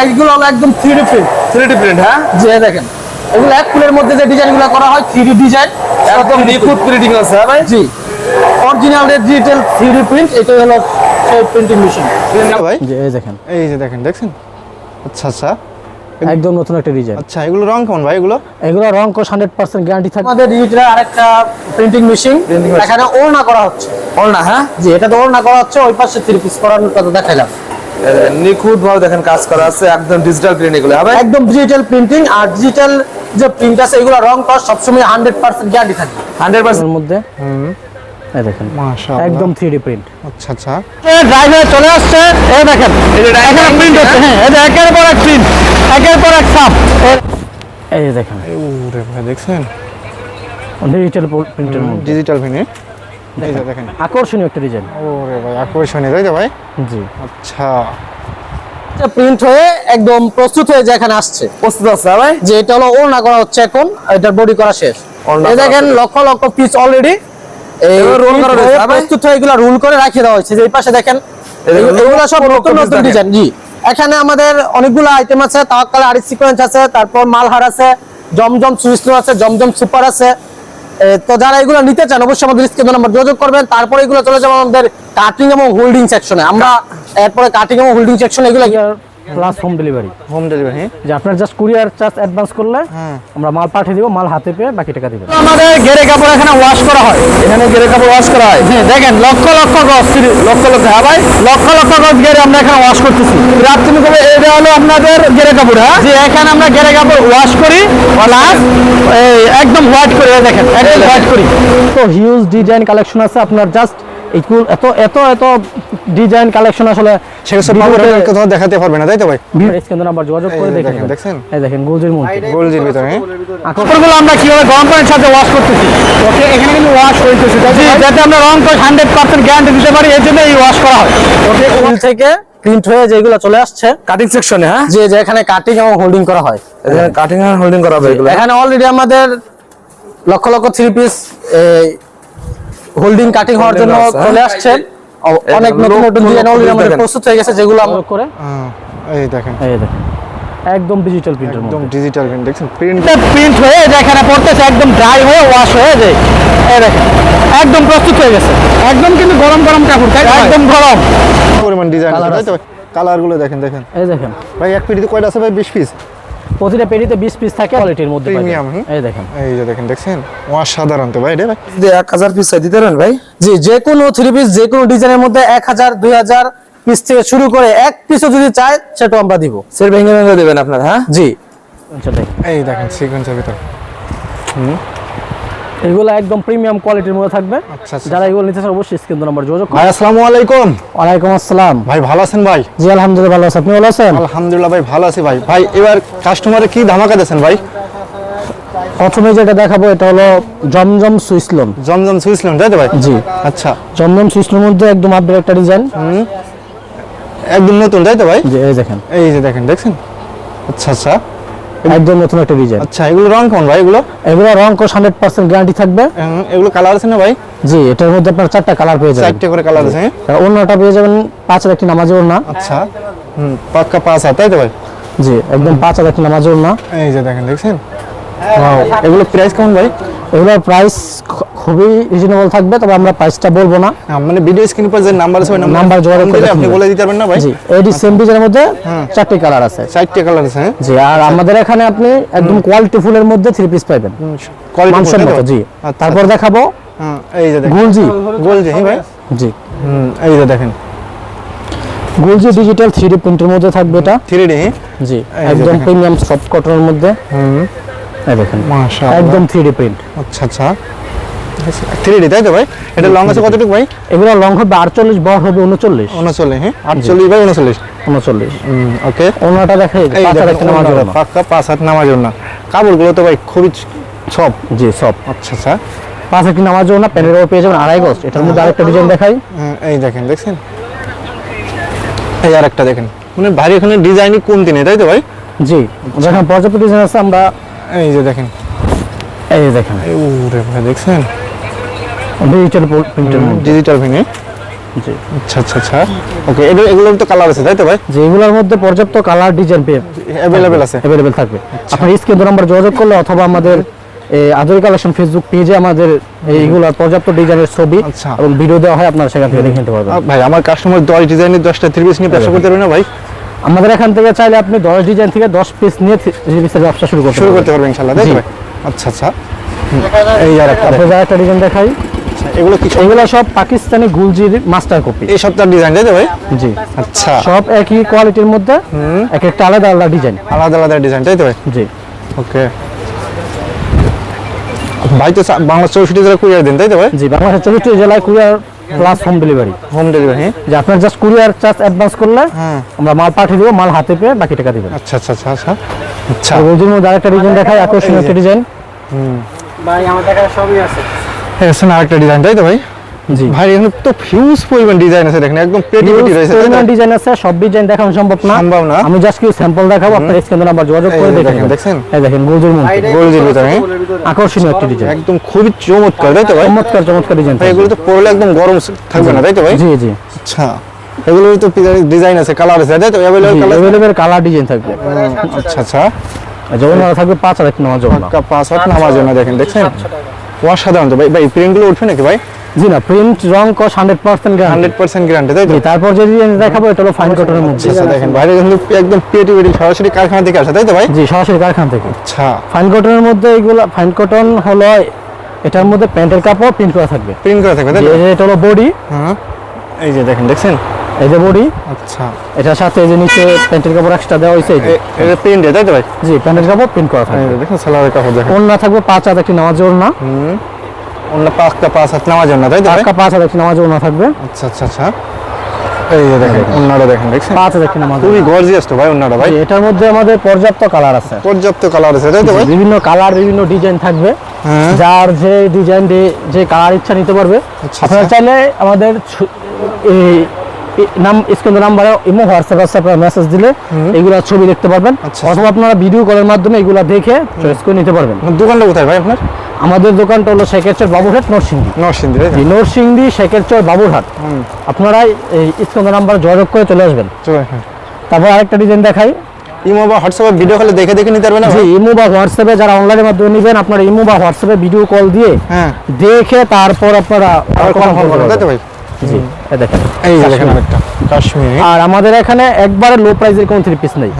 এইগুলো হলো একদম three D print three D print হ্যাঁ? যে দেখেন। এগুলো এক ফুলের মধ্যে যে ডিজাইনগুলো করা হয় থ্রি ডি ডিজাইন একদম নিখুঁত প্রিন্টিং আছে হ্যাঁ ভাই? জি। Original digital three D print এটাই হলো সেই প্রিন্টিং মেশিন ভাই? যে এই দেখেন। এই যে দেখেন দেখছেন? আচ্ছা আচ্ছা। একদম নতুন একটা ডিজাইন আচ্ছা এগুলো রং কেমন ভাই এগুলো? এগুলো রং হান্ড্রেড পার্সেন্ট গ্যারান্টি থাকবে আমাদের ডিজিটাল আরেকটা প্রিন্টিং মেশিন এখানে ওড়না করা হচ্ছে। ওড়না হ্যাঁ? জি এটা তো ওড়না করা হচ্ছে ওই পাশে থ্রি পিস করানোর কথা দেখাইলাম। নিখুঁত ভাবে দেখেন কাজ করা আছে একদম ডিজিটাল প্রিন্ট এগুলো। ভাই একদম ডিজিটাল প্রিন্টিং আর ডিজিটাল যে প্রিন্ট আছে এগুলো রং করা সবসময় হান্ড্রেড পার্সেন্ট গ্যারান্টি থাকবে। হান্ড্রেড পার্সেন্ট এর মধ্যে? এই দেখেন। মাশাআল্লাহ। একদম থ্রি প্রিন্ট আচ্ছা আচ্ছা। ড্রাইভার চলে আসছে। এই দেখেন এখানে প্রিন্ট হচ্ছে। হ্যাঁ এই যে একের পর এক প্রিন্ট একের পর এক সাপ এই যে দেখেন। ওরে ভাই দেখছেন? ডিজিটাল প্রিন্টের ডিজিটাল ফিনে এই যে দেখেন। আকর্ষণীয় একটা ডিজাইন ওরে ভাই আকর্ষণীয় তাই তো ভাই? জি। আচ্ছা। প্রিন্ট হয়ে একদম প্রস্তুত হয়ে যে এখানে আসছে। প্রস্তুত আছে ভাই? যে এটা হলো ওড়না করা হচ্ছে এখন এটার বডি করা শেষ। এই দেখেন লক্ষ লক্ষ পিস অলরেডি করা রয়েছে, হ্যাঁ প্রস্তুত হয়ে এগুলো রুল করে রাখিয়ে দেওয়া হয়েছে। যে এই পাশে দেখেন এগুলো সব নতুন নতুন ডিজাইন জি। এখানে আমাদের অনেকগুলো আইটেম আছে তাওয়াক্কাল আরি সিকোয়েন্স আছে তারপর মালহার আছে জমজম সুইস্টো আছে জমজম সুপার আছে তো যারা এগুলো নিতে চান, অবশ্যই আমাদের স্ক্রিন নাম্বার যোগাযোগ করবেন। তারপরে এগুলো চলে যাবে আমাদের কাটিং এবং হোল্ডিং সেকশনে আমরা এরপরে কাটিং এবং হোল্ডিং সেকশন এগুলো plus home delivery home delivery যে আপনার জাস্ট কুরিয়ার চার্জ অ্যাডভান্স করলে হ্যাঁ। আমরা মাল পাঠিয়ে দিব মাল হাতে পেয়ে বাকি টাকা দিবেন। আমাদের গেরে কাপড় এখানে ওয়াশ করা হয়। এখানে গেরে কাপড় ওয়াশ করা হয়? হ্যাঁ দেখেন লক্ষ লক্ষ গজ লক্ষ লক্ষ হ্যাঁ ভাই? লক্ষ লক্ষ গজ গেরে আমরা এখানে ওয়াশ করতেছি। রাত্রি কবে এটা হলো আপনাদের গেরে কাপড় হ্যাঁ? যে এখানে আমরা গেরে কাপড় ওয়াশ করি প্লাস একদম হোয়াইট করে দেখেন একদম হোয়াইট করি। তো হিউজ ডিজাইন কালেকশন আছে আপনার জাস্ট এত এত এত ডিজাইন কালেকশন আসলে কোথাও দেখাতে পারবে না তাই তো ভাই? স্ক্যান নাম্বার যোগাযোগ করে এই দেখেন, এই দেখেন গোলজের মধ্যে গোলজির ভিতরে হ্যাঁ? কাপড়গুলো আমরা কীভাবে গরম পানির সাথে ওয়াশ করতেছি? ওকে এখানে কিন্তু ওয়াশ হইতেছে জি যাতে আমরা রং করে গ্যারান্টি দিতে পারি এর জন্য এই ওয়াশ করা হয়। ওকে উল থেকে প্রিন্ট হয়ে যেগুলো চলে আসছে কাটিং সেকশনে হ্যাঁ? যে যে এখানে কাটিং এবং হোল্ডিং করা হয়। এখানে কাটিং আর হোল্ডিং করা হবে এগুলো এখানে অলরেডি আমাদের lakh lakh three piece holding cutting হওয়ার জন্য চলে আসছে। অনেক নতুন নতুন ডিজাইন অলরেডি আমাদের প্রস্তুত হয়ে গেছে যেগুলো আমরা করে। হ্যাঁ, এই দেখেন। এই দেখেন। একদম ডিজিটাল প্রিন্টের একদম ডিজিটাল প্রিন্ট দেখছেন? প্রিন্ট প্রিন্ট হয়ে যে এখানে পড়তেছে একদম ড্রাই হয়ে ওয়াশ হয়ে যায়। এই দেখেন একদম প্রস্তুত হয়ে গেছে। একদম কিন্তু গরম গরম কাপড় তাই একদম গরম। পরিমাণ ডিজাইন আছে। তাই তো কালারগুলো দেখেন দেখেন। এই দেখেন। ভাই এক পিটিতে কয়টা আছে ভাই? 20 পিস প্রতিটা পেটিতে বিশ পিস থাকে কোয়ালিটির মধ্যে প্রিমিয়াম এই দেখেন। এই যে দেখেন দেখছেন? অসাধারণ তো ভাই রে ভাই। যদি এক হাজার পিস দিতে পারেন ভাই? জি যে কোনো থ্রি পিস যে কোনো ডিজাইনের মধ্যে এক হাজার দুই হাজার পিস থেকে শুরু করে এক পিসও যদি চায় সেটা আমরা দিব। সের ভেঙে ভেঙে দেবেন আপনারা হ্যাঁ? জি। আচ্ছা দেখেন। এই দেখেন সিকোয়েন্সের ভিতর। এগুলো একদম প্রিমিয়াম কোয়ালিটির মধ্যে থাকবে। আচ্ছা, আচ্ছা। যারা এগুলো নিতে চান অবশ্যই স্ক্রিন নাম্বার যোগাযোগ করুন। ভাই আসসালামু আলাইকুম। ওয়ালাইকুম আসসালাম। ভাই ভালো আছেন ভাই? জি আলহামদুলিল্লাহ ভালো আছি। আপনি ভালো আছেন? আলহামদুলিল্লাহ ভাই ভালো আছি ভাই। ভাই এবার কাস্টমারে কি ধামাকা দিয়েছেন ভাই? প্রথমে যেটা দেখাবো এটা হলো জমজম সুইসলন জমজম সুইসল্যান্ড তাই তো ভাই? জি। আচ্ছা। জমজম সুইসলনের মধ্যে একদম আপডেট একটা ডিজাইন একদম নতুন তাই তো ভাই? এই দেখেন। এই যে দেখেন দেখছেন? আচ্ছা আচ্ছা। একদম নতুন একটা ডিজাইন আচ্ছা এগুলো রং কেমন ভাই এগুলো? এগুলো রং কো হান্ড্রেড পার্সেন্ট গ্যারান্টি থাকবে। এগুলো কালার আছে না ভাই? জি এটার মধ্যে আপনার চারটা কালার পেয়ে যাবেন। চারটে করে কালার আছে হ্যাঁ? অন্যটা পেয়ে যাবেন পাঁচ হাজার একটি নামাজের ওড়না। আচ্ছা হুম পাক্কা পাঁচ হাত তাই তো ভাই? জি একদম পাঁচ হাজার একটি নামাজের ওড়না। এই যে দেখেন দেখছেন? এগুলো প্রাইস কেমন ভাই? এগুলোর প্রাইস খুবই রিজনেবল থাকবে তবে আমরা প্রাইসটা বলব না। মানে ভিডিও স্ক্রিন পর যে নাম্বার আছে ওই নাম্বার যোগাযোগ করে আপনি বলে দিতে পারবেন না ভাই? জি এডি সেম ডিজাইনের মধ্যে চারটি কালার আছে। চারটে কালার আছে হ্যাঁ? জি আর আমাদের এখানে আপনি একদম কোয়ালিটি ফুলের মধ্যে থ্রি পিস পাইবেন। কোয়ালিটি মানসম্মত জি। তারপর দেখাবো এই যে দেখেন। গুলজি গোল যে হ্যাঁ ভাই? জি। হুম এই যে দেখেন। গুলজি ডিজিটাল থ্রি ডি প্রিন্টের মধ্যে থাকবে এটা। থ্রি ডি জি একদম প্রিমিয়াম সফট কটনের মধ্যে। হুম। এই দেখেন। মাশাআল্লাহ। একদম প্রিন্ট আচ্ছা আচ্ছা। থ্রি তাই তো ভাই? এটা লং আছে কতটুকু ভাই? এগুলো লং হবে বড় হ্যাঁ? বাই ওকে পাঁচ পাক্কা পাঁচ হাত নামার জন্য কাপড়গুলো তো ভাই খুবই সব জি সব আচ্ছা আচ্ছা। পাঁচ নামাজের ওড়না প্যানের ওপর পেয়ে যাবেন আড়াই গজ। এটার মধ্যে আরেকটা ডিজাইন দেখাই। হ্যাঁ, এই দেখেন দেখছেন? এই দেখেন। মানে ভারী এখানে ডিজাইনই কমতি নেই তাই তো ভাই? জি যেখানে পর্যাপ্ত ডিজাইন আছে আমরা এই যে দেখেন। এই যে দেখেন। উরে ভাই দেখছেন? ডিজিটাল প্রিন্টের ডিজিটাল জি। আচ্ছা আচ্ছা আচ্ছা। ওকে এগুলো এগুলোর তো কালার আছে তাই তো ভাই? মধ্যে পর্যাপ্ত কালার ডিজাইন অ্যাভেলেবেল আছে। অ্যাভেলেবেল থাকবে। আপনার স্ক্রিন নাম্বার যোগাযোগ করলে অথবা আমাদের আদরি কালেকশন ফেসবুক পেজে আমাদের এইগুলোর পর্যাপ্ত ডিজাইনের ছবি আচ্ছা। এবং ভিডিও দেওয়া হয় আপনারা সেখান থেকে দেখে নিতে পারবেন। ভাই আমার কাস্টমার দশ ডিজাইনের দশটা থ্রি পিস নিয়ে ব্যবসা করতে পারবে না ভাই? আমাদের এখান থেকে চাইলে আপনি দশ ডিজাইন থেকে দশ পিস নিয়ে পিসের ব্যবসা শুরু করতে শুরু করতে পারবেন ইনশাল্লাহ আচ্ছা আচ্ছা। এই আর একটা ডিজাইন দেখাই। এগুলো কি এগুলো সব পাকিস্তানি গুলজির মাস্টার কপি এই সপ্তাহ ডিজাইন তাই ভাই? জি। আচ্ছা। সব একই কোয়ালিটির মধ্যে এক একটা আলাদা আলাদা ডিজাইন আলাদা আলাদা ডিজাইন তাই তো ভাই? জি। ওকে ভাই তো বাংলা চৌষট্টি জেলা কুরিয়ার দিন তাই তো ভাই? জি চৌষট্টি জেলায় courier plus home delivery home delivery যে আপনার জাস্ট কুরিয়ার চার্জ অ্যাডভান্স করলে হ্যাঁ। আমরা মাল পাঠিয়ে দেবো মাল হাতে পেয়ে বাকি টাকা দেবেন। আচ্ছা আচ্ছা আচ্ছা আচ্ছা। আচ্ছা। ওই জন্য আরেকটা ডিজাইন দেখায় আকর্ষণীয় একটা ডিজাইন এসে না আরেকটা ডিজাইন তাই তো ভাই? ভাই এখানে তো হিউজ পরিমাণ ডিজাইন আছে দেখেন একদম পেটি পেটি রয়েছে তো? ডিজাইন আছে সব ডিজাইন দেখানো সম্ভব না। সম্ভব না। আমি জাস্ট কিছু স্যাম্পল দেখাবো আপনার স্ক্রিন নাম্বার যোগাযোগ করে দেখেন, দেখছেন? এই দেখেন গুলজির মধ্যে গোলজির ভিতরে। হ্যাঁ? আকর্ষণীয় একটা ডিজাইন একদম খুবই চমৎকার তাই তো ভাই? চমৎকার চমৎকার ডিজাইন ভাই এগুলো তো পরলে একদম গরম থাকবে না তাই তো ভাই? জি জি। আচ্ছা এগুলোর তো ডিজাইন আছে কালার আছে তাই তো? Available colour available colour design থাকবে। আচ্ছা আচ্ছা। যেমন থাকবে পাঁচ জন্য। পাক্কা পাঁচ নামার জন্য দেখেন দেখছেন? অসাধারণ তো ভাই ভাই প্রিন্টগুলো উঠবে নাকি ভাই? জি না প্রিন্ট রং কস hundred percent hundred percent guarantee তাই তো? তারপর যে ডিজাইন দেখাবো এটা হলো ফাইন কটনের মধ্যে। আচ্ছা দেখেন বাইরে কিন্তু একদম পেটি পেটি সরাসরি কারখানা থেকে আসে তাই তো ভাই? জি সরাসরি কারখানা থেকে। আচ্ছা। ফাইন কটনের মধ্যে এইগুলো ফাইন কটন হলো এটার মধ্যে প্যান্টের কাপড় প্রিন্ট করা থাকবে। প্রিন্ট করা থাকবে তাই এই যে এটা হলো বডি হ্যাঁ। এই যে দেখেন দেখছেন? এই যে বডি আচ্ছা। এটার সাথে এই যে নিচে প্যান্টের কাপড় এক্সট্রা দেওয়া হয়েছে এই যে। এটা প্রিন্ট তাই তো ভাই? জি প্যান্টের কাপড় প্রিন্ট করা থাকবে। দেখেন সালোয়ারের কাপড় দেখেন। ওড়না থাকবে পাঁচ হাত একটি নামাজ ওড়না। অন্য পাঁচটা পাঁচ হাত নামার জন্য তাই টাকা পাঁচ হাত নামাজ ওড়না থাকবে। আচ্ছা আচ্ছা আচ্ছা। এই যে দেখেন দেখেন দেখছেন? পাঁচ হাত একটি নামাজ খুবই গর্জিয়াস তো ভাই অন্যটা ভাই। এটার মধ্যে আমাদের পর্যাপ্ত কালার আছে। পর্যাপ্ত কালার আছে তাই তো ভাই? বিভিন্ন কালার বিভিন্ন ডিজাইন থাকবে। হ্যাঁ। যার যে ডিজাইন যে কালার ইচ্ছা নিতে পারবে। আচ্ছা, আপনারা আচ্ছা। চাইলে আমাদের এই নাম স্ক্রিন নাম্বারে ইমো হোয়াটসঅ্যাপ আছে আপনারা মেসেজ দিলে এগুলা ছবি দেখতে পারবেন। আচ্ছা। অথবা আপনারা ভিডিও কলের মাধ্যমে এগুলা দেখে চয়েস করে নিতে পারবেন। দোকানটা কোথায় ভাই আপনার? আমাদের দোকানটা হলো শেখেরচর বাবুরহাট নরসিংদী। নরসিংদী নরসিংদী শেখেরচর বাবুরহাট। আপনারা এই স্ক্রিন নাম্বার যোগাযোগ করে চলে আসবেন। তারপর আরেকটা ডিজাইন দেখাই। ইমো বা হোয়াটসঅ্যাপে ভিডিও কলে দেখে দেখে নিতে পারবেন জি? ইমো বা হোয়াটসঅ্যাপে যারা অনলাইনের মাধ্যমে নেবেন আপনারা ইমো বা হোয়াটসঅ্যাপে ভিডিও কল দিয়ে হ্যাঁ। দেখে তারপর আপনারা কনফার্ম করবেন। তাই তো ভাই? আর আমাদের এখানে একবারে লো প্রাইসের কোনো থ্রি পিস নেই।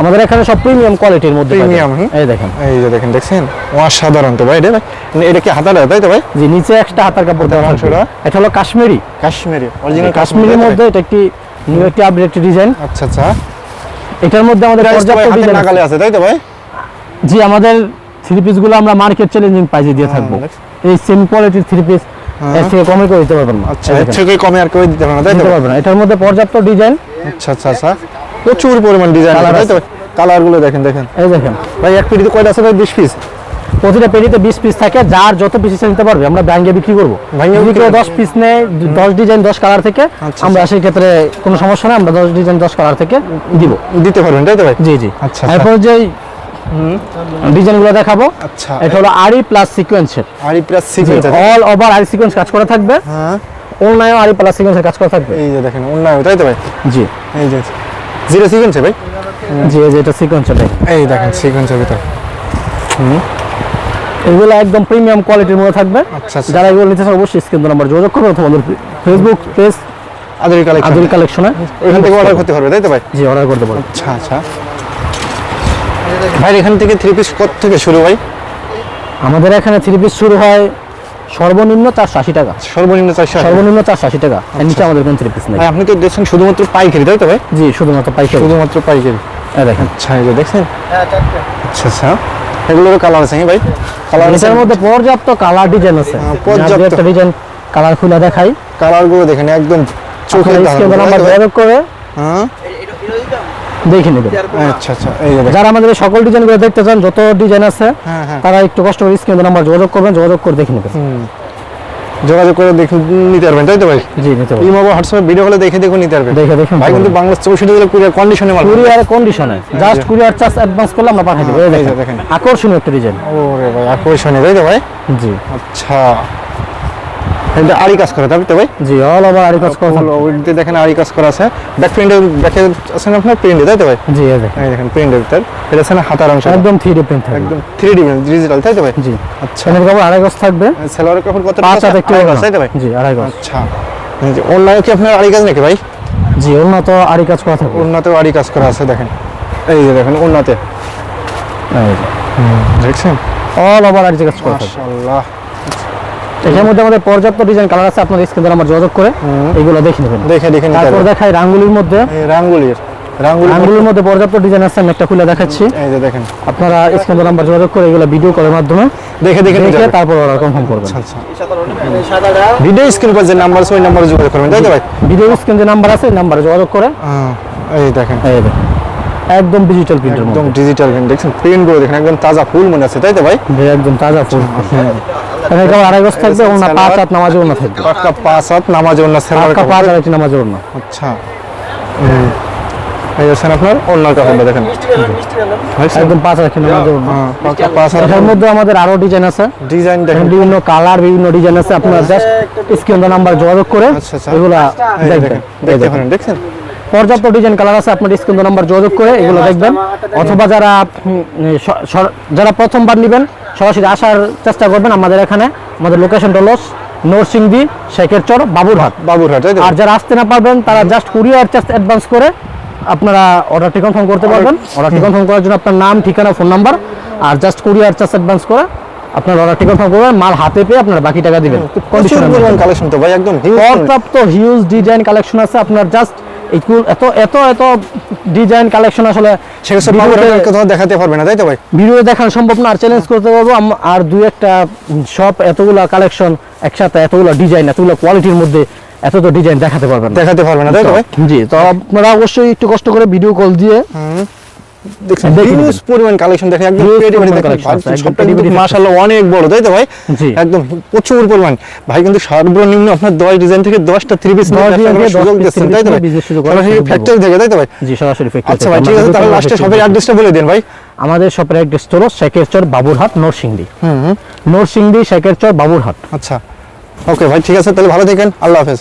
আমাদের এখানে সব প্রিমিয়াম কোয়ালিটির মধ্যে হুম। এই দেখেন। এই যে দেখেন দেখছেন? অসাধারণ তো ভাই। এটা এটা কি হাতাটা তাই তো ভাই? জি নিচে একটা হাতার কাপড় দেওয়া। অংশটা? এটা হলো কাশ্মীরি। কাশ্মীরি অরিজিনাল কাশ্মীরের মধ্যে এটা একটি নিউ একটি আপডেট ডিজাইন আচ্ছা আচ্ছা। এটার মধ্যে আমাদের পর্যাপ্ত ডিজাইন নাগালে আছে। তাই তো ভাই? জি আমাদের থ্রি পিসগুলো আমরা মার্কেট চ্যালেঞ্জিং প্রাইসে দিয়ে থাকব। এই সেম কোয়ালিটির থ্রি পিস এর থেকে কমে করে দিতে পারবেন না। আচ্ছা এর থেকে কমে আর কেউ দিতে পারে না তাই তো? পারবেন না। এটার মধ্যে পর্যাপ্ত ডিজাইন। আচ্ছা আচ্ছা আচ্ছা। প্রচুর পরিমাণ ডিজাইন তাই তো? কালারগুলো দেখেন দেখেন। এই দেখেন। ভাই এক পিটিতে কয়টা আছে ভাই? বিশ পিস প্রতিটা পেটিতে বিশ পিস থাকে। যার যত পিস নিতে পারবে আমরা ব্যাংকে বিক্রি করব। যদি বিক্রি কেউ করবেন? দশ পিস নেয় দশ ডিজাইন দশ কালার থেকে আচ্ছা, আমরা সেই ক্ষেত্রে কোনো সমস্যা নেই আমরা দশ ডিজাইন দশ কালার থেকে দিব। দিতে পারবেন তাই তো ভাই? জি জি। আচ্ছা, এরপর যে ডিজাইনগুলো দেখাবো। আচ্ছা এটা হলো আরি প্লাস সিকোয়েন্সের আর প্লাস সিকোয়েন্স অল ওভার আরি সিকোয়েন্স কাজ করা থাকবে। হ্যাঁ। অনলাইনে আরি প্লাস সিকোয়েন্সের কাজ করা থাকবে। এই যে দেখেন অন্যায় তাই তো ভাই? জি। এই যে জিরো সিকোয়েন্সে ভাই? জি এই যে এটা সিকোয়েন্সের এই দেখেন সিকোয়েন্সের ভিতর। এগুলো একদম প্রিমিয়াম কোয়ালিটির মধ্যে থাকবে। আচ্ছা আচ্ছা। যারা এগুলো নিতে চায় অবশ্যই স্ক্রিন নাম্বার যোগাযোগ করবে অথবা আমাদের Facebook page Adori collection Aduri কালেকশনে এখান থেকে অর্ডার করতে পারবে তাই তো ভাই? জি অর্ডার করতে পারবে। আচ্ছা আচ্ছা। ভাই এখান থেকে থ্রি পিস কত থেকে শুরু ভাই? আমাদের এখানে থ্রি পিস শুরু হয় সর্বনিম্ন চারশো আশি টাকা। সর্বনিম্ন চারশো আশি সর্বনিম্ন চারশো আশি টাকা। এর নিচে আমাদের কোনো থ্রি পিস নেই। আপনি তো দেখছেন শুধুমাত্র পাইকারি তাই তো ভাই? জি শুধুমাত্র পাইকারি। শুধুমাত্র পাইকারি। এই দেখেন। আচ্ছা এই যে দেখছেন? আচ্ছা আচ্ছা। এগুলোরও কালার আছে হ্যাঁ ভাই? কালার আছে? এটার মধ্যে পর্যাপ্ত কালার ডিজাইন আছে। হ্যাঁ, পর্যাপ্ত। একটা ডিজাইন কালার খুলে দেখাই। কালারগুলো দেখেন একদম চোখে করে। হ্যাঁ? দেখে নেবেন। আচ্ছা আচ্ছা এই যারা আমাদের সকল ডিজাইনগুলো দেখতে চান যত ডিজাইন আছে হ্যাঁ হ্যাঁ। তারা একটু কষ্ট করে স্ক্রিন নাম্বার যোগাযোগ করবেন যোগাযোগ করে দেখে নেবেন। যোগাযোগ করে দেখে নিতে পারবেন তাই তো ভাই? জি নিতে পারবেন। ইমো বা হোয়াটসঅ্যাপে ভিডিও হলে দেখে দেখে নিতে পারবেন। দেখে দেখে ভাই কিন্তু বাংলাদেশ চৌষট্টি জেলা কুরিয়ার কন্ডিশনে মাল কুরিয়ার কন্ডিশনে জাস্ট কুরিয়ার চার্জ অ্যাডভান্স করলে আমরা পাঠিয়ে দেবো। এই এই দেখেন। আকর্ষণীয় একটা ডিজাইন ওরে ভাই আকর্ষণীয় তাই তো ভাই? জি। আচ্ছা। এটা আড়ি কাজ করা তাই তো ভাই? জি অল ওভার আরি কাজ করা থাকবে। ওইদিকে দেখেন আড়ি কাজ করা আছে। ব্যাক প্রিন্টে ব্যাকে আছে না আপনার? প্রিন্টে তাই তো ভাই? জি এই দেখেন। প্রিন্টের ভিতর। এটা আছে হাতার অংশ। একদম থ্রি ডি প্রিন্ট থাকবে। একদম থ্রি ডি ডিজিটাল তাই তো ভাই? জি। আচ্ছা। এখানে কাপড় আড়াই গজ থাকবে। সেলোয়ারের কাপড় কত পাঁচ হাত আড়াই গজ, তাই তো ভাই? জি আড়াই গজ। আচ্ছা। অনলাইনে কি আপনার আড়ি কাজ নাকি ভাই? জি উন্নত আরি কাজ করা থাকবে। উন্নতেও আড়ি কাজ করা আছে দেখেন। এই যে দেখেন উন্নতে দেখছেন? অল ওভার আরি কাজ করা মাশাআল্লাহ। এটার মধ্যে আমাদের পর্যাপ্ত ডিজাইন কালার আছে আপনার স্ক্রিনে আমার যোগাযোগ করে এগুলো দেখে নেবেন। দেখে দেখে তারপর দেখাই রাঙ্গুলির মধ্যে। রাঙ্গুলির রাঙ্গুলির মধ্যে পর্যাপ্ত ডিজাইন আছে আমি একটা খুলে দেখাচ্ছি। এই যে দেখেন। আপনারা স্ক্রিনে নাম্বার যোগাযোগ করে এগুলো ভিডিও কলের মাধ্যমে দেখে দেখে দেখে তারপর অর্ডার কনফার্ম করবেন। আচ্ছা ভিডিও স্ক্রিন পর যে নাম্বার আছে ওই নাম্বারে যোগাযোগ করবেন তাই তো ভাই? ভিডিও স্ক্রিনে যে নাম্বার আছে নাম্বারে যোগাযোগ করে। এই দেখেন। এই দেখেন। একদম ডিজিটাল প্রিন্টের একদম ডিজিটাল প্রিন্ট দেখছেন? প্রিন্টগুলো দেখেন একদম তাজা ফুল মনে আছে তাই তো ভাই? একদম তাজা ফুল। এখানে আড়াই গজ থাকবে ওনা পাঁচ হাত নামাজ ওনা থাকবে। পাক্কা পাঁচ হাত নামাজ অন্য সেলার পাক্কা পাঁচ আর একটি নামাজ ওনা আচ্ছা। এই আছেন আপনার অন্য কাপড়টা দেখেন। একদম পাঁচ একটি নামাজ ওনা হ্যাঁ, পাক্কা পাঁচ হাত। এটার মধ্যে আমাদের আরও ডিজাইন আছে। ডিজাইন দেখেন। বিভিন্ন কালার বিভিন্ন ডিজাইন আছে। আপনারা জাস্ট স্ক্রিনে নাম্বার যোগাযোগ করে আচ্ছা, আচ্ছা। এগুলা দেখবেন। দেখেন দেখতে পারেন দেখছেন? পর্যাপ্ত ডিজাইন কালার আছে আপনার স্ক্রিন নাম্বার যোগাযোগ করে এগুলো দেখবেন। অথবা যারা যারা প্রথমবার নেবেন সরাসরি আসার চেষ্টা করবেন আমাদের এখানে। আমাদের লোকেশনটা হলো নরসিংদী শেখের চর বাবুরহাট। বাবুরহাট আর যারা আসতে না পারবেন তারা জাস্ট কুরিয়ার চার্জ অ্যাডভান্স করে আপনারা অর্ডারটি কনফার্ম করতে পারবেন। অর্ডারটি কনফার্ম করার জন্য আপনার নাম ঠিকানা ফোন নাম্বার আর জাস্ট কুরিয়ার চার্জ অ্যাডভান্স করে আপনার অর্ডারটি কনফার্ম করবেন মাল হাতে পেয়ে আপনার বাকি টাকা দিবেন। পরিমাণ কালেকশন তো ভাই একদম পর্যাপ্ত হিউজ ডিজাইন কালেকশন আছে আপনার জাস্ট এত এত এত ডিজাইন কালেকশন আসলে সেগুলো দেখাতে পারবে না তাই তো ভাই? ভিডিও দেখানো সম্ভব না আর চ্যালেঞ্জ করতে পারব আর দুই একটা সব এতগুলা কালেকশন একসাথে এতগুলো ডিজাইন এতগুলো কোয়ালিটির মধ্যে এত তো ডিজাইন দেখাতে পারবেন না। দেখাতে পারবে না তাই তো ভাই? জি তো আপনারা অবশ্যই একটু কষ্ট করে ভিডিও কল দিয়ে দেখছেন হিউজ পরিমাণ কালেকশন দেখেন একদম Huge creativity পরিমাণ দেখেন, collection আছে, ভাই, একদম সবটা কিন্তু মাশাআল্লাহ অনেক বড় তাই তো ভাই? একদম প্রচুর পরিমাণ। ভাই কিন্তু সর্বনিম্ন আপনার দশ ডিজাইন থেকে দশটা থ্রি পিস 10 design থেকে 10 সুযোগ দিচ্ছেন তাই তো ভাই? business শুরু করার সরাসরি ফ্যাক্টরি থেকে তাই তো ভাই? জি সরাসরি factory আচ্ছা ভাই ঠিক আছে তাহলে লাস্টে শপের অ্যাড্রেসটা বলে দিন ভাই। আমাদের শপের অ্যাড্রেস হলো বাবুরহাট নরসিংদী। নরসিংদী শেখের চর বাবুরহাট। আচ্ছা। ওকে ভাই ঠিক আছে তাহলে ভালো থাকেন। আল্লাহ হাফেজ।